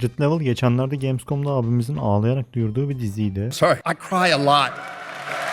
Secret Level geçenlerde Gamescom'da abimizin ağlayarak duyurduğu bir diziydi. Sorry, I cry a lot.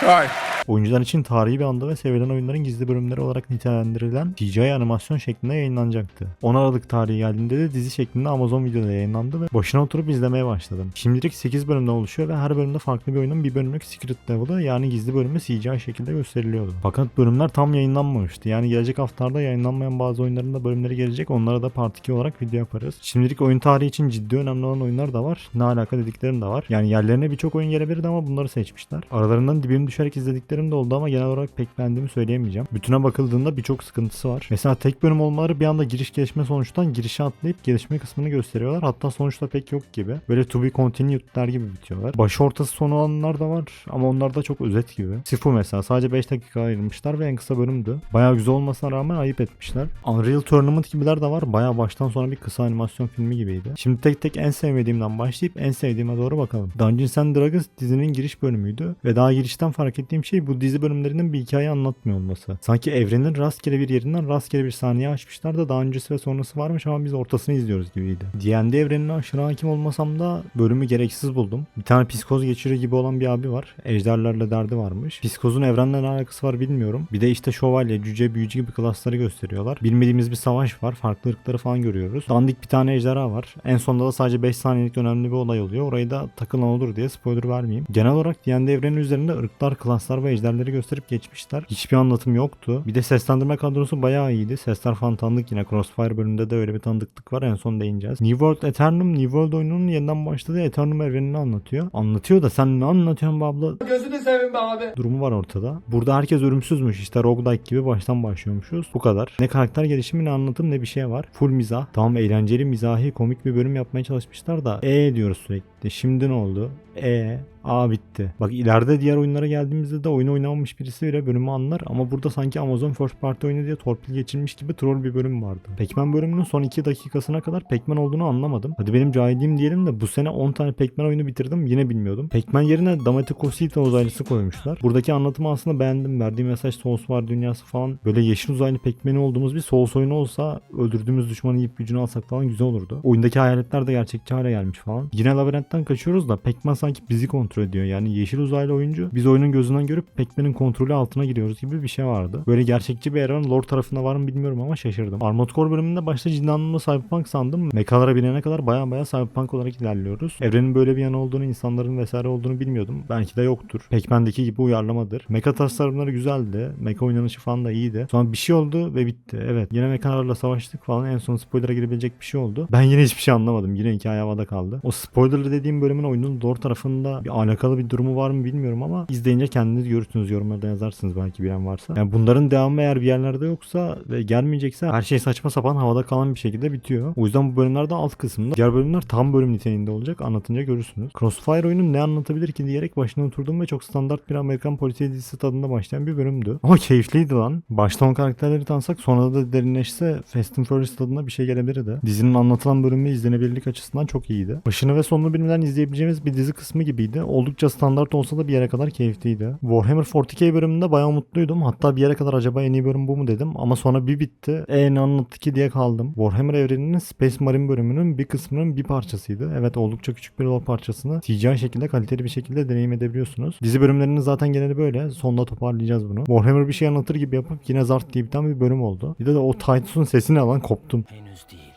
Sorry. Oyuncular için tarihi bir anda ve sevilen oyunların gizli bölümleri olarak nitelendirilen CGI animasyon şeklinde yayınlanacaktı. 10 Aralık tarihi geldiğinde de dizi şeklinde Amazon videoda yayınlandı ve başına oturup izlemeye başladım. Şimdilik 8 bölümden oluşuyor ve her bölümde farklı bir oyunun bir bölümlük Secret Level'ı yani gizli bölümü CGI şekilde gösteriliyordu. Fakat bölümler tam yayınlanmamıştı. Yani gelecek haftalarda yayınlanmayan bazı oyunların da bölümleri gelecek. Onlara da part 2 olarak video yaparız. Şimdilik oyun tarihi için ciddi önemli olan oyunlar da var. Ne alaka dediklerim de var. Yani yerlerine birçok oyun gelebilirdi ama bunları seçmişler. Aralarından dibim düşerek izlediklerim de oldu ama genel olarak pek beğendiğimi söyleyemeyeceğim. Bütüne bakıldığında birçok sıkıntısı var. Mesela tek bölüm olmaları bir anda giriş gelişme sonuçtan girişe atlayıp gelişme kısmını gösteriyorlar. Hatta sonuçta pek yok gibi. Böyle to be continued der gibi bitiyorlar. Başı ortası sonu olanlar da var ama onlar da çok özet gibi. Sifu mesela sadece 5 dakika ayırmışlar ve en kısa bölümdü. Bayağı güzel olmasına rağmen ayıp etmişler. Unreal Tournament gibiler de var. Bayağı baştan sona bir kısa animasyon filmi gibiydi. Şimdi tek tek en sevmediğimden başlayıp en sevdiğime doğru bakalım. Dungeons and Dragons dizinin giriş bölümüydü ve daha girişten fark ettiğim şey bu dizi bölümlerinin bir hikaye anlatmıyor olması. Sanki evrenin rastgele bir yerinden rastgele bir saniye açmışlar da daha öncesi ve sonrası varmış ama biz ortasını izliyoruz gibiydi. D&D evrenine aşırı hakim olmasam da bölümü gereksiz buldum. Bir tane psikoz geçiriyor gibi olan bir abi var. Ejderlerle derdi varmış. Psikozun evrenle ne alakası var bilmiyorum. Bir de işte şövalye, cüce, büyücü gibi klasları gösteriyorlar. Bilmediğimiz bir savaş var. Farklı ırkları falan görüyoruz. Dandik bir tane ejderha var. En sonunda da sadece 5 saniyelik önemli bir olay oluyor. Orayı da takılan olur diye spoiler vermeyeyim. Genel olarak D&D evreni üzerinde ırklar, klaslar ve ejderleri gösterip geçmişler. Hiçbir anlatım yoktu. Bir de seslendirme kadrosu bayağı iyiydi. Sesler falan tanıdık yine. Crossfire bölümünde de öyle bir tanıdıklık var. En son değineceğiz. New World Eternum, New World oyununun yeniden başladığı Eternum evrenini anlatıyor. Anlatıyor da sen ne anlatıyorsun be abla? Gözünü seveyim be abi. durumu var ortada. Burada herkes ölümsüzmüş işte roguelike gibi baştan başlıyormuşuz. Bu kadar. Ne karakter gelişimi ne anlatım ne bir şey var. Full mizah. Tamam eğlenceli mizahi komik bir bölüm yapmaya çalışmışlar da e diyoruz sürekli. Şimdi ne oldu? E A bitti. Bak ileride diğer oyunlara geldiğimizde de oyunu oynamamış birisi bile bölümü anlar ama burada sanki Amazon First Party oyunu diye torpil geçilmiş gibi troll bir bölüm vardı. Pac-Man bölümünün son 2 dakikasına kadar Pac-Man olduğunu anlamadım. Hadi benim cahilliğim diyelim de bu sene 10 tane Pac-Man oyunu bitirdim yine bilmiyordum. Pac-Man yerine Damatecosita uzaylısı koymuşlar. Buradaki anlatımı aslında beğendim. Verdiği mesaj Souls var dünyası falan. Böyle yeşil uzaylı Pac-Man'i olduğumuz bir Souls oyunu olsa öldürdüğümüz düşmanı yiyip gücünü alsak falan güzel olurdu. Oyundaki hayaletler de gerçekçi hale gelmiş falan. Yine labirentten kaçıyoruz da Pac-Man sanki bizi kontrol ediyor. Yani yeşil uzaylı oyuncu biz oyunun gözünden görüp Pac-Man'in kontrolü altına giriyoruz gibi bir şey vardı. Böyle gerçekçi bir evren lore tarafında var mı bilmiyorum ama şaşırdım. Armored Core bölümünde başta ciddi anlamda Cyberpunk sandım. Mekalara binene kadar baya baya Cyberpunk olarak ilerliyoruz. Evrenin böyle bir yanı olduğunu, insanların vesaire olduğunu bilmiyordum. Belki de yoktur. Pac-Man'deki gibi uyarlamadır. Meka tasarımları güzeldi. Meka oynanışı falan da iyiydi. Sonra bir şey oldu ve bitti. Evet yine mekalarla savaştık falan. En son spoiler'a girebilecek bir şey oldu. Ben yine hiçbir şey anlamadım. Yine hikaye havada kaldı. O spoilerlı dediğim bölümün oyunun lore tarafında bir alakalı bir durumu var mı bilmiyorum ama izleyince kendiniz görürsünüz. Yorumlarda yazarsınız belki bilen varsa. Yani bunların devamı eğer bir yerlerde yoksa ve gelmeyecekse her şey saçma sapan havada kalan bir şekilde bitiyor. O yüzden bu bölümlerde alt kısımda. Diğer bölümler tam bölüm niteliğinde olacak. Anlatınca görürsünüz. Crossfire oyunu ne anlatabilir ki diyerek başına oturdum ve çok standart bir Amerikan polisiye dizisi tadında başlayan bir bölümdü. Ama keyifliydi lan. Baştan o karakterleri tanısak sonra da derinleşse Fast and Furious tadında bir şey gelebilirdi. Dizinin anlatılan bölümü izlenebilirlik açısından çok iyiydi. Başını ve sonunu bilmeden izleyebileceğimiz bir dizi kısmı gibiydi. Oldukça standart olsa da bir yere kadar keyifliydi. Warhammer 40k bölümünde bayağı mutluydum. Hatta bir yere kadar acaba en iyi bölüm bu mu dedim. Ama sonra bir bitti. E ne anlattı ki diye kaldım. Warhammer evreninin Space Marine bölümünün bir kısmının bir parçasıydı. Evet oldukça küçük bir rol parçasını CGI şekilde kaliteli bir şekilde deneyim edebiliyorsunuz. Dizi bölümlerinin zaten geneli böyle. Sonunda toparlayacağız bunu. Warhammer bir şey anlatır gibi yapıp yine zart diye biten bir bölüm oldu. Bir de, de o Titus'un sesini alan koptum. Henüz değil.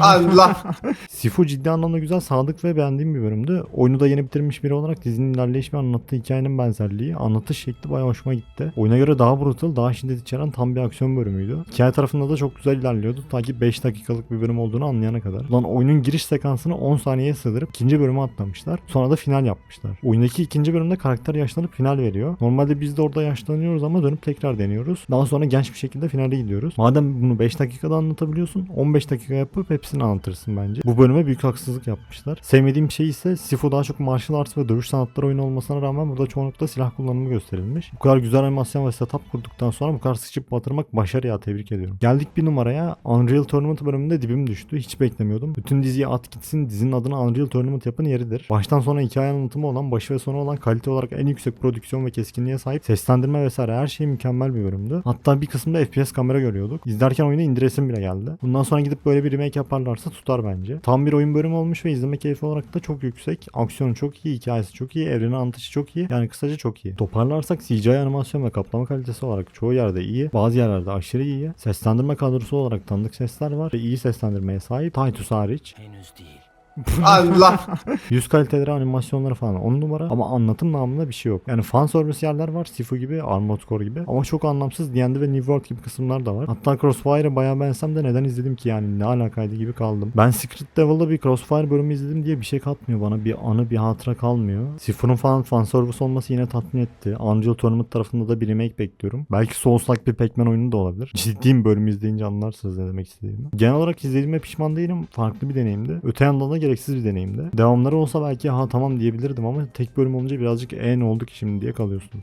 Allah. Sifu ciddi anlamda güzel, sadık ve beğendiğim bir bölümdü. Oyunu da yeni bitirmiş biri olarak dizinin ilerleyiş anlattığı hikayenin benzerliği, anlatış şekli bayağı hoşuma gitti. Oyuna göre daha brutal, daha şiddet içeren tam bir aksiyon bölümüydü. Hikaye tarafında da çok güzel ilerliyordu. Ta ki 5 dakikalık bir bölüm olduğunu anlayana kadar. Lan oyunun giriş sekansını 10 saniyeye sığdırıp ikinci bölüme atlamışlar. Sonra da final yapmışlar. Oyundaki ikinci bölümde karakter yaşlanıp final veriyor. Normalde biz de orada yaşlanıyoruz ama dönüp tekrar deniyoruz. Daha sonra genç bir şekilde finale gidiyoruz. Madem bunu 5 dakikada anlatabiliyorsun 15 dakika yapıp hepsini anlatırsın bence. Bu bölüme büyük haksızlık yapmışlar. Sevmediğim şey ise Sifu daha çok martial arts ve dövüş sanatları oyunu olmasına rağmen burada çoğunlukla silah kullanımı gösterilmiş. Bu kadar güzel animasyon ve setup kurduktan sonra bu kadar sıçıp batırmak başarı ya tebrik ediyorum. Geldik bir numaraya Unreal Tournament bölümünde dibim düştü. Hiç beklemiyordum. Bütün diziyi at gitsin dizinin adını Unreal Tournament yapın yeridir. Baştan sona hikaye anlatımı olan başı ve sonu olan kalite olarak en yüksek prodüksiyon ve keskinliğe sahip seslendirme vesaire her şey mükemmel bir bölümdü. Hatta bir kısımda FPS kamera görüyorduk. İzlerken oyunu indiresim bile geldi. Bundan sonra gidip böyle bir remake remake yaparlarsa tutar bence. Tam bir oyun bölümü olmuş ve izleme keyfi olarak da çok yüksek. Aksiyonu çok iyi, hikayesi çok iyi, evrenin anlatışı çok iyi. Yani kısaca çok iyi. Toparlarsak CGI animasyon ve kaplama kalitesi olarak çoğu yerde iyi. Bazı yerlerde aşırı iyi. Seslendirme kadrosu olarak tanıdık sesler var ve iyi seslendirmeye sahip. Titus hariç. Allah. Yüz kaliteleri, animasyonları falan on numara ama anlatım namında bir şey yok. Yani fan service yerler var Sifu gibi, Armored Core gibi ama çok anlamsız D&D ve New World gibi kısımlar da var. Hatta Crossfire'ı bayağı beğensem de neden izledim ki yani ne alakaydı gibi kaldım. Ben Secret Devil'da bir Crossfire bölümü izledim diye bir şey katmıyor bana. Bir anı bir hatıra kalmıyor. Sifu'nun falan fan service olması yine tatmin etti. Unreal Tournament tarafında da bir remake bekliyorum. Belki Souls-like bir Pac-Man oyunu da olabilir. Ciddiyim bölümü izleyince anlarsınız ne demek istediğimi. Genel olarak izlediğime pişman değilim. Farklı bir deneyimdi. Öte yandan da gereksiz bir deneyimdi. Devamları olsa belki ha tamam diyebilirdim ama tek bölüm olunca birazcık e ne oldu şimdi diye kalıyorsunuz.